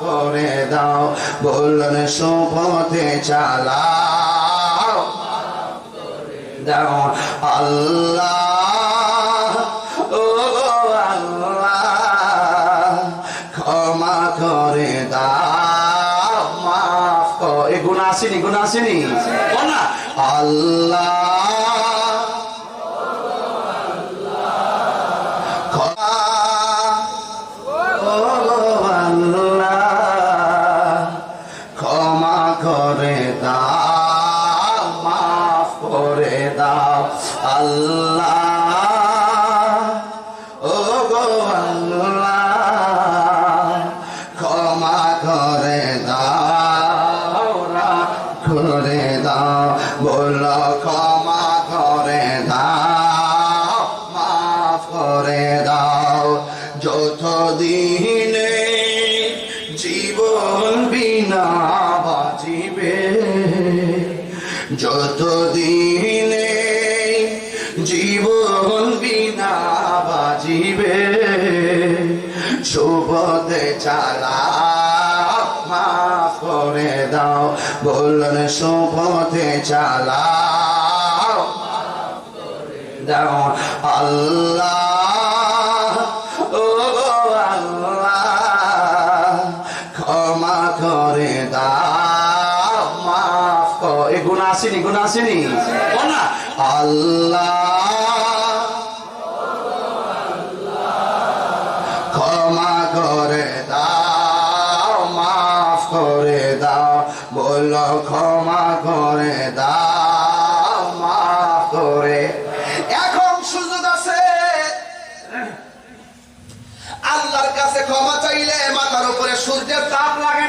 করে দাও বললেন শুভতে চালা দাও আল্লাহ ক্ষমা মাফ আসেনি গুণ আসেনি আল্লাহ করে দাও আল্লাহ। ও গো আল্লাহ, ক্ষমা করে দাও করে দাও, বলো ক্ষমা করে দাও, মাফ করে দাও। যত দিনে জীবন বিনা বাজিবে যত দিনে জীবন বিনা বাজিবে শুভতে চালা মাফ করে দাও, বললেন শুভতে চালা দাও। আল্লাহ আসেনি গুণ আসেনি? না। আল্লাহ। ক্ষমা করে দাও, মাফ করে দাও। ক্ষমা করে দাও, মাফ করে। এখন সুযোগ আছে। আল্লাহর কাছে ক্ষমা চাইলে মাথার উপরে সূর্যের তাপ লাগে